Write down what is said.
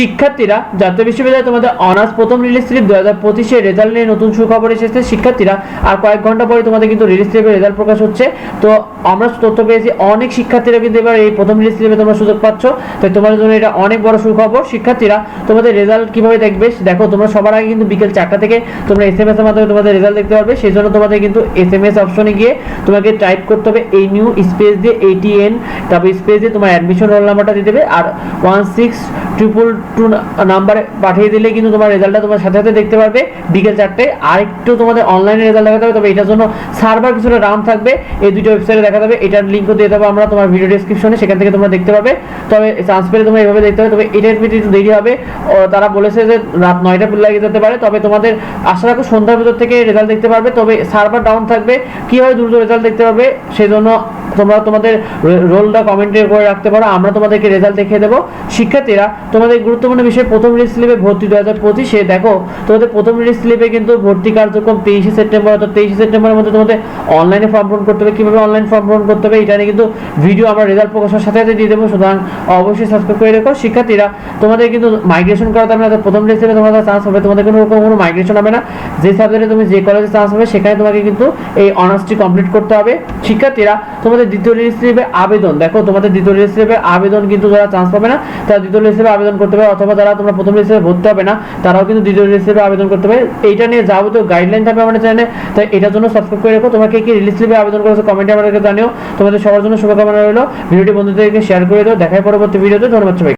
শিক্ষার্থীরা, জাতীয় বিশ্ববিদ্যালয়ে তোমাদের অনার্স প্রথম রিলিজ স্লিপ দু হাজার পঁচিশে রেজাল্ট নিয়ে নতুন সুখবর এসেছে। শিক্ষার্থীরা, আর কয়েক ঘণ্টা পরে তোমাদের কিন্তু রিলিজ স্লিপের রেজাল্ট প্রকাশ হচ্ছে। তো আমরা তথ্য পেয়েছি, অনেক শিক্ষার্থীরা কিন্তু এবার এই প্রথম রিলিজ স্লিপে তোমরা সুযোগ পাচ্ছ। তাই তোমাদের জন্য এটা অনেক বড় সুখবর। শিক্ষার্থীরা, তোমাদের রেজাল্ট কীভাবে দেখবে? দেখো, তোমরা সবার আগে কিন্তু বিকেল চারটা থেকে তোমরা এস এম এস এর মাধ্যমে তোমাদের রেজাল্ট দেখতে পারবে। সেই জন্য তোমাদের কিন্তু এস এম এস অপশনে গিয়ে তোমাকে টাইপ করতে হবে এই নিউ স্পেস দিয়ে এইটিএন তারপর স্পেস দিয়ে তোমার অ্যাডমিশন রোল নাম্বারটা দিয়ে দেবে। আর ওয়ান সিক্স ট্রিপল টু নাম্বারে পাঠিয়ে দিলে কিন্তু তোমার রেজাল্টটা তোমার সাথে সাথে দেখতে পারবে। বিকেল চারটে আর একটু তোমাদের অনলাইনে রেজাল্ট দেখাতে হবে, তবে এটার জন্য সার্ভার কিছুটা ডাউন থাকবে। এই দুটো ওয়েবসাইটে দেখা যাবে এটার লিঙ্কও দিয়ে দেবো আমরা তোমার ভিডিও ডিসক্রিপশনে সেখান থেকে তোমরা দেখতে পাবে। তবে চান্স পেলে তোমরা এভাবে দেখতে হবে তবে এটার একটু দেরি হবে। তারা বলেছে যে রাত নয়টা লাগে যেতে পারে, তবে তোমাদের আশা রাখো সন্ধ্যার ভিতর থেকে রেজাল্ট দেখতে পারবে, তবে সার্ভার ডাউন থাকবে। কীভাবে দ্রুত রেজাল্ট দেখতে পারবে সেই জন্য তোমরা তোমাদের রোলটা কমেন্টে করে রাখতে পারো, আমরা তোমাদেরকে রেজাল্ট দেখিয়ে দেবো। শিক্ষার্থীরা, তোমাদের গুরুত্বপূর্ণ বিষয় প্রথম রিলিজ স্লিপে ভর্তি দু হাজার পঁচিশে দেখো, তোমাদের প্রথম রিলিজ স্লিপে কিন্তু ভর্তি কার্যক্রম তেইশে সেপ্টেম্বর, অর্থাৎ তেইশে সেপ্টেম্বরের মধ্যে তোমাদের অনলাইনে ফর্ম পূরণ করতে হবে। কীভাবে অনলাইন ফর্ম পূরণ করতে হবে, এটা নিয়ে কিন্তু ভিডিও আমরা রেজাল্ট প্রকাশের সাথে সাথে দিয়ে দেবো। সুতরাং অবশ্যই সাবস্ক্রাইব করে রেখো। শিক্ষার্থীরা, তোমাদের কিন্তু মাইগ্রেশন করাতে হবে না প্রথম রিলিজ স্লিপে তোমাদের চান্স হবে। তোমাদের কোনো রকম কোনো মাইগ্রেশন হবে না। যে সাবজেক্টে তুমি যে কলেজে চান্স হবে, সেখানে তোমাকে কিন্তু এই অনার্সটি কমপ্লিট করতে হবে। শিক্ষার্থীরা, তোমাদের দ্বিতীয় রিলিজ স্লিপে আবেদন। দেখো, তোমাদের দ্বিতীয় রিলিজ স্লিপে আবেদন কিন্তু যারা চান্স পাবে না। তারা দ্বিতীয় রিলিজ স্লিপে আবেদন করতে পারে অথবা যারা তোমরা প্রথম হিসেবে ভর্তি হবে না, তারাও কিন্তু দ্বিতীয় হিসেবে আবেদন করতে পারে। এইটা নিয়ে যাবতীয় গাইডলাইন থাকবে আমাদের চ্যানেলে তাই এটার জন্য সাবস্ক্রাইব করে রেখো। তোমাকে কি রিলিজ হিসেবে আবেদন করেছ কমেন্টে আমাদেরকে জানিও। তোমাদের সবার জন্য শুভকামনা রইল। ভিডিওটি বন্ধুদেরকে শেয়ার করে দাও। দেখায় পরবর্তী ভিডিওতে ধন্যবাদ সবাই